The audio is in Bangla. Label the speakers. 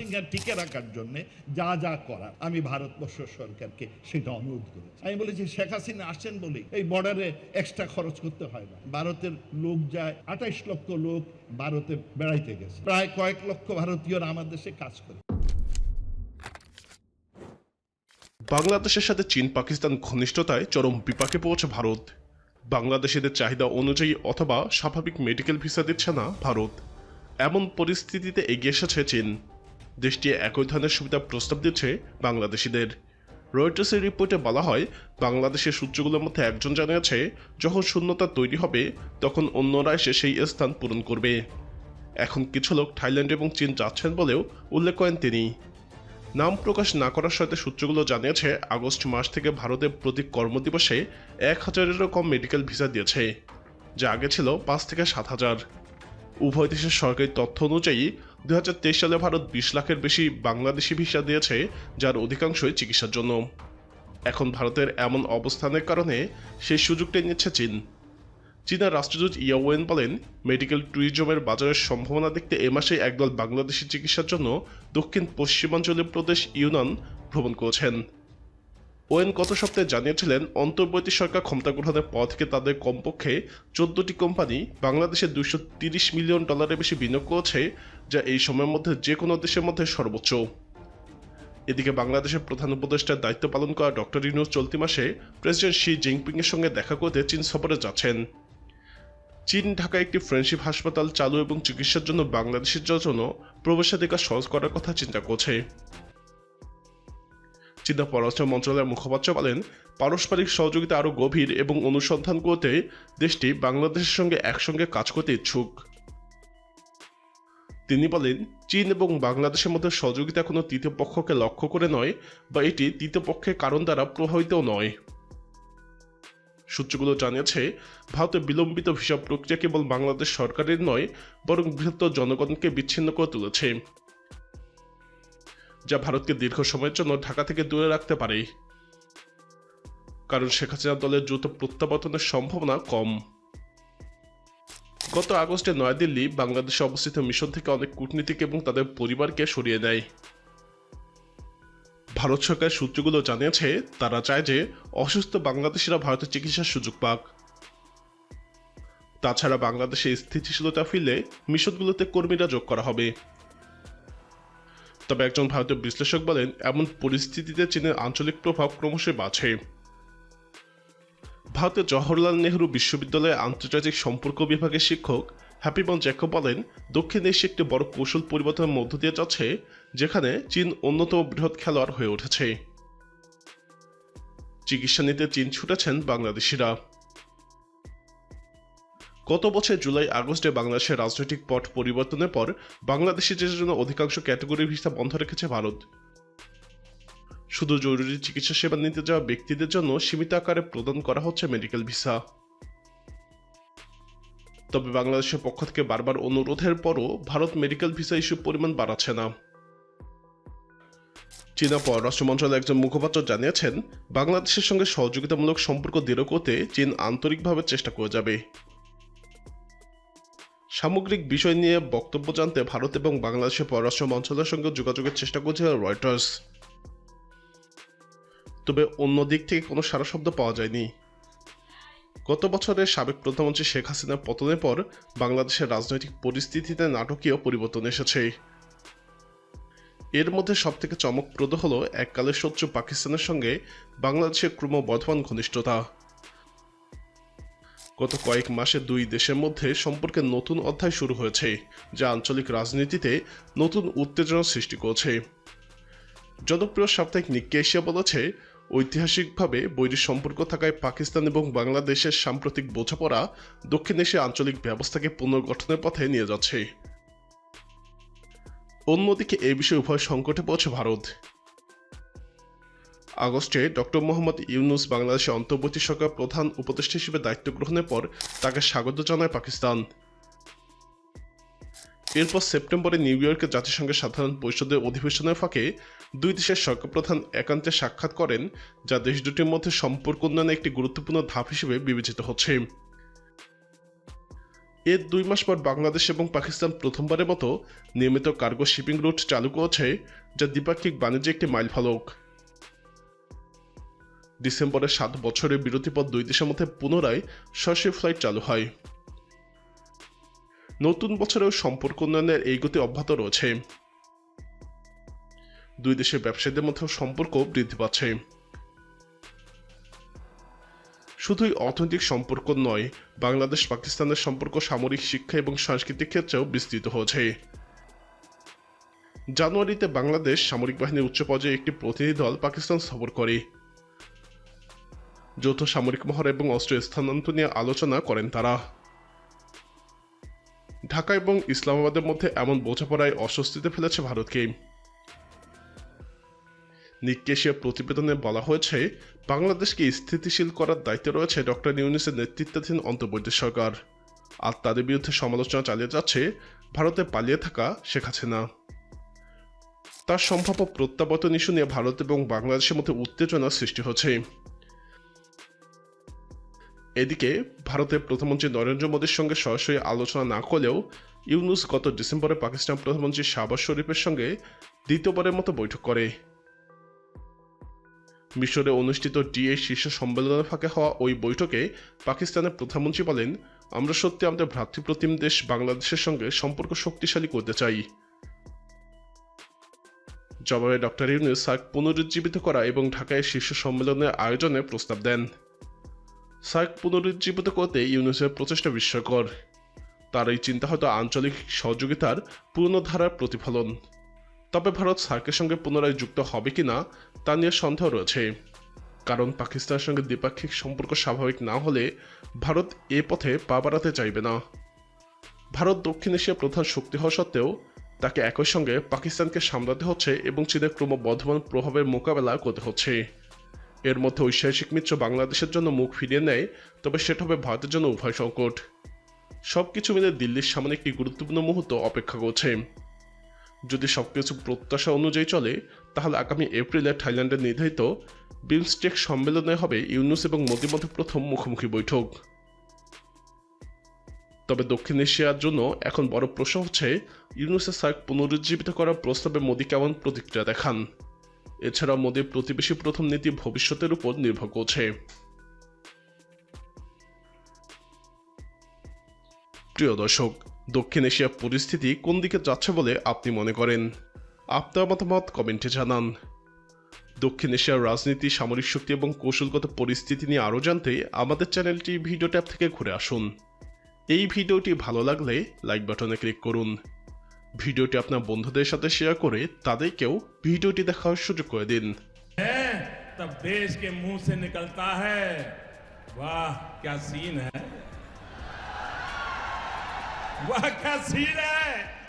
Speaker 1: সিংহা টিকে রাখার জন্য যা যা করার, আমি ভারতবর্ষ সরকারকে সেটা অনুরোধ করেছি। আমি বলেছি, শেখ হাসিনা আসছেন বলেই এই বর্ডারে এক্সট্রা খরচ করতে হয় না। ভারতের লোক যায়, আঠাইশ লক্ষ লোক ভারতে বেড়াইতে গেছে। প্রায় কয়েক লক্ষ ভারতীয়রা আমার দেশে কাজ করে।
Speaker 2: বাংলাদেশের সাথে চীন পাকিস্তান ঘনিষ্ঠতায় চরম বিপাকে পৌঁছে ভারত। বাংলাদেশিদের চাহিদা অনুযায়ী অথবা স্বাভাবিক মেডিকেল ভিসা দিচ্ছে না ভারত। এমন পরিস্থিতিতে এগিয়ে এসেছে চীন। দেশটি একই ধরনের সুবিধা প্রস্তাব দিচ্ছে বাংলাদেশিদের। রয়টার্সের রিপোর্টে বলা হয়, বাংলাদেশের সূত্রগুলোর মধ্যে একজন জানিয়েছে, যখন শূন্যতা তৈরি হবে, তখন অন্যরা এসে সেই স্থান পূরণ করবে। এখন কিছু লোক থাইল্যান্ড এবং চীন যাচ্ছেন বলেও উল্লেখ করেন তিনি। নাম প্রকাশ না করার সাথে সূত্রগুলো জানিয়েছে, আগস্ট মাস থেকে ভারতে প্রতি কর্মদিবসে এক হাজারেরও কম মেডিকেল ভিসা দিয়েছে, যা আগে ছিল পাঁচ থেকে সাত হাজার। উভয় দেশের সরকারি তথ্য অনুযায়ী দুই হাজার তেইশ সালে ভারত বিশ লাখের বেশি বাংলাদেশি ভিসা দিয়েছে, যার অধিকাংশই চিকিৎসার জন্য। এখন ভারতের এমন অবস্থানের কারণে সেই সুযোগটাই নিচ্ছে চীন। চীনের রাষ্ট্রদূত ইয়াওয়েন বলেন, মেডিকেল ট্যুরিজমের বাজারের সম্ভাবনা দেখতে এ মাসে একদল বাংলাদেশি চিকিৎসার জন্য দক্ষিণ পশ্চিমাঞ্চলীয় প্রদেশ ইউনান ভ্রমণ করেছেন। ওয়েন গত সপ্তাহে জানিয়েছিলেন, অন্তর্বর্তী সরকার ক্ষমতা গ্রহণের পর থেকে তাদের কমপক্ষে চোদ্দটি কোম্পানি বাংলাদেশে দুইশো তিরিশ মিলিয়ন ডলারের বেশি বিনিয়োগ করেছে যা এই সময়ের মধ্যে যে কোনো দেশের মধ্যে সর্বোচ্চ। এদিকে বাংলাদেশের প্রধান উপদেষ্টার দায়িত্ব পালন করা ডক্টর ইউনুস চলতি মাসে প্রেসিডেন্ট শি জিনপিং এর সঙ্গে দেখা করতে চীন সফরে যাচ্ছেন। চীন ঢাকায় একটি ফ্রেন্ডশিপ হাসপাতাল চালু এবং চিকিৎসার জন্য বাংলাদেশের জন্য প্রবেশাধিকার সহজ করার কথা চিন্তা করছে। চীনা পররাষ্ট্র মন্ত্রণালয়ের মুখপাত্র বলেন, পারস্পরিক সহযোগিতা আরও গভীর এবং অনুসন্ধান করতে দেশটি বাংলাদেশের সঙ্গে একসঙ্গে কাজ করতে ইচ্ছুক। তিনি বলেন, চীন এবং বাংলাদেশের মধ্যে সহযোগিতা কোনো তৃতীয় পক্ষকে লক্ষ্য করে নয় বা এটি তৃতীয় পক্ষের কারণ দ্বারা প্রভাবিতও নয়। সূত্রগুলো জানিয়েছে ভারতের বিলম্বিত ভিসা প্রক্রিয়া কেবল বাংলাদেশ সরকারের নয়, বরং বৃহত্তর জনগণকে বিচ্ছিন্ন করে তুলেছে, যা ভারতকে দীর্ঘ সময়ের জন্য ঢাকা থেকে দূরে রাখতে পারে। কারণ শেখ হাসিনা দলের দ্রুত প্রত্যাবর্তনের সম্ভাবনা কম। গত আগস্টে নয়াদিল্লি বাংলাদেশে অবস্থিত মিশন থেকে অনেক কূটনীতিক এবং তাদের পরিবারকে সরিয়ে দেয়। ভারত সরকার সূত্রগুলো জানিয়েছে, তারা চায় যে অসুস্থ বাংলাদেশিরা ভারতে চিকিৎসার সুযোগ পাক। তাছাড়া বাংলাদেশে স্থিতিশীলতা ফিরলে মিশনগুলোতে কর্মীরা যোগ করা হবে। তবে একজন ভারতীয় বিশ্লেষক বলেন, এমন পরিস্থিতিতে চীনের আঞ্চলিক প্রভাব ক্রমশই বাড়ছে। ভারতের জওহরলাল নেহরু বিশ্ববিদ্যালয়ের আন্তর্জাতিক সম্পর্ক বিভাগের শিক্ষক হ্যাপিবন জ্যাকব বলেন, দক্ষিণ এশিয়া একটি বড় কৌশল পরিবর্তনের মধ্য দিয়ে যাচ্ছে, যেখানে চীন অন্যতম বৃহৎ খেলোয়াড় হয়ে উঠেছে। চিকিৎসা নিতে চীন ছুটেছেন বাংলাদেশিরা। গত বছর জুলাই আগস্টে বাংলাদেশের রাজনৈতিক পট পরিবর্তনের পর বাংলাদেশিদের জন্য অধিকাংশ ক্যাটাগরি ভিসা বন্ধ রেখেছে ভারত। শুধু জরুরি চিকিৎসা সেবা নিতে যাওয়া ব্যক্তিদের জন্য সীমিত আকারে প্রদান করা হচ্ছে মেডিকেল ভিসা। তবে বাংলাদেশের পক্ষ থেকে বারবার অনুরোধের পরও ভারত মেডিকেল ভিসা ইস্যুর পরিমাণ বাড়াচ্ছে না। চীনা পররাষ্ট্র মন্ত্রণালয়ের একজন মুখপাত্র জানিয়েছেন, বাংলাদেশের সঙ্গে সহযোগিতামূলক সম্পর্ক দৃঢ় করতে চীন আন্তরিকভাবে চেষ্টা করে যাবে। সামগ্রিক বিষয় নিয়ে বক্তব্য জানতে ভারত এবং বাংলাদেশের পররাষ্ট্র মন্ত্রণালয়ের সঙ্গে যোগাযোগের চেষ্টা করছে রয়টার্স। তবে অন্য দিক থেকে কোনো সারা শব্দ পাওয়া যায়নি। গত বছরের সাবেক প্রধানমন্ত্রী শেখ হাসিনার পতনের পর বাংলাদেশের রাজনৈতিক পরিস্থিতিতে নাটকীয় পরিবর্তন এসেছে। এর মধ্যে সবথেকে চমকপ্রদ হল এককালের শত্রু পাকিস্তানের সঙ্গে বাংলাদেশের ক্রমবর্ধমান ঘনিষ্ঠতা। গত কয়েক মাসে দুই দেশের মধ্যে সম্পর্কে নতুন অধ্যায় শুরু হয়েছে, যা আঞ্চলিক রাজনীতিতে নতুন উত্তেজনা সৃষ্টি করছে। জনপ্রিয় সাপ্তাহিক নিক্কে এশিয়া বলেছে ঐতিহাসিকভাবে বৈরী সম্পর্ক থাকায় পাকিস্তান এবং বাংলাদেশের সাম্প্রতিক বোঝাপড়া দক্ষিণ এশিয়া আঞ্চলিক ব্যবস্থাকে পুনর্গঠনের পথে নিয়ে যাচ্ছে। অন্যদিকে এ বিষয়ে উভয় সংকটে পড়ছে ভারত। আগস্টে ডক্টর মোহাম্মদ ইউনুস বাংলাদেশে অন্তর্বর্তী সরকার প্রধান উপদেষ্টা হিসেবে দায়িত্ব গ্রহণের পর তাকে স্বাগত জানায় পাকিস্তান। এরপর সেপ্টেম্বরে নিউ ইয়র্কে জাতিসংঘের সাধারণ পরিষদের অধিবেশনের ফাঁকে দুই দেশের সরকার প্রধান একান্তে সাক্ষাৎ করেন, যা দেশ দুটির মধ্যে সম্পর্ক উন্নয়নে একটি গুরুত্বপূর্ণ ধাপ হিসেবে বিবেচিত হচ্ছে। এর দুই মাস পর বাংলাদেশ এবং পাকিস্তান প্রথমবারের মতো নিয়মিত কার্গো শিপিং রুট চালু করেছে, যা দ্বিপাক্ষিক বাণিজ্যে একটি মাইল ফলক। ডিসেম্বরের সাত বছরের বিরতির পর দুই দেশের মধ্যে পুনরায় সরাসরি ফ্লাইট চালু হয়। নতুন বছরেও সম্পর্ক উন্নয়নের এই গতি অব্যাহত রয়েছে। দুই দেশের ব্যবসায়ীদের মধ্যেও সম্পর্ক বৃদ্ধি পাচ্ছে। শুধুই অর্থনৈতিক সম্পর্ক নয়, বাংলাদেশ পাকিস্তানের সম্পর্ক সামরিক শিক্ষা এবং সাংস্কৃতিক ক্ষেত্রেও বিস্তৃত হয়েছে। জানুয়ারিতে বাংলাদেশ সামরিক বাহিনীর উচ্চ পর্যায়ে একটি প্রতিনিধি দল পাকিস্তান সফর করে। যৌথ সামরিক মহড়া এবং অস্ত্র স্থানান্তর নিয়ে আলোচনা করেন তারা। ঢাকা এবং ইসলামাবাদের মধ্যে এমন বোঝাপড়ায় অস্বস্তিতে ফেলেছে ভারতকে। নিকেশিয়া প্রতিবেদনে বলা হয়েছে, বাংলাদেশকে স্থিতিশীল করার দায়িত্বে রয়েছে ডক্টর ইউনিসের নেতৃত্বাধীন অন্তর্বর্তী সরকার। আর তাদের বিরুদ্ধে সমালোচনা চালিয়ে যাচ্ছে ভারতে পালিয়ে থাকা শেখ হাসিনা। তার সম্ভাব্য প্রত্যাবর্তন ইস্যু নিয়ে ভারত এবং বাংলাদেশের মধ্যে উত্তেজনা সৃষ্টি হচ্ছে। এদিকে ভারতের প্রধানমন্ত্রী নরেন্দ্র মোদীর সঙ্গে সরাসরি আলোচনা না করলেও ইউনুস গত ডিসেম্বরে পাকিস্তান প্রধানমন্ত্রী শাহবাজ শরীফের সঙ্গে দ্বিতীয়বারের মতো বৈঠক করে। মিশরে অনুষ্ঠিত ডিএ শীর্ষ সম্মেলনের ফাঁকে হওয়া ওই বৈঠকে পাকিস্তানের প্রধানমন্ত্রী বলেন, আমরা সত্যি আমাদের ভ্রাতৃপ্রতিম দেশ বাংলাদেশের সঙ্গে সম্পর্ক শক্তিশালী করতে চাই। জবাবে ডক্টর ইউনুস সার্ক পুনরুজ্জীবিত করা এবং ঢাকায় শীর্ষ সম্মেলনের আয়োজনে প্রস্তাব দেন। সার্ক পুনরুজ্জীবিত করতে ইউনুসের প্রচেষ্টা বিস্ময়কর। তার এই চিন্তা হয়তো আঞ্চলিক সহযোগিতার পূর্ণ ধারার প্রতিফলন। তবে ভারত সার্কের সঙ্গে পুনরায় যুক্ত হবে কিনা তা নিয়ে সন্দেহ রয়েছে। কারণ পাকিস্তানের সঙ্গে দ্বিপাক্ষিক সম্পর্ক স্বাভাবিক না হলে ভারত এ পথে পা বাড়াতে চাইবে না। ভারত দক্ষিণ এশিয়ার প্রধান শক্তি হওয়া সত্ত্বেও তাকে একই সঙ্গে পাকিস্তানকে সামলাতে হচ্ছে এবং চীনের ক্রমবর্ধমান প্রভাবের মোকাবেলা করতে হচ্ছে। এর মধ্যে ঐতিহাসিক মিত্র বাংলাদেশের জন্য মুখ ফিরিয়ে নেয়, তবে সেটা হবে ভারতের জন্য উভয় সংকট। সবকিছু মিলে দিল্লির সামনে একটি গুরুত্বপূর্ণ মুহূর্ত অপেক্ষা করছে। যদি সবকিছু প্রত্যাশা অনুযায়ী চলে, তাহলে আগামী এপ্রিলে থাইল্যান্ডে নির্ধারিত বিমস্টেক সম্মেলনে হবে ইউনুস এবং মোদির মধ্যে প্রথম মুখোমুখি বৈঠক। তবে দক্ষিণ এশিয়ার জন্য এখন বড় প্রশ্ন হচ্ছে, ইউনুসের সার্ক পুনরুজ্জীবিত করার প্রস্তাবে মোদি কেমন প্রতিক্রিয়া দেখান? এছাড়াও মোদির প্রতিবেশী প্রথম নীতি ভবিষ্যতের উপর নির্ভর করছে। প্রিয় দর্শক দক্ষিণ এশিয়ার পরিস্থিতি কোন দিকে যাচ্ছে বলে আপনি মনে করেন আপনার মতামত কমেন্টে জানান দক্ষিণ এশিয়ার রাজনীতি সামরিক শক্তি এবং কৌশলগত পরিস্থিতি নিয়ে আরও জানতে আমাদের চ্যানেলটি ভিডিও ট্যাব থেকে ঘুরে আসুন এই ভিডিওটি ভালো লাগলে লাইক বাটনে ক্লিক করুন ভিডিওটি আপনার বন্ধুদের সাথে শেয়ার করে তাদেরকেও ভিডিওটি দেখার সুযোগ করে দিন
Speaker 3: है तब देश के मुंह से निकलता है वाह क्या सीन है Wakasira!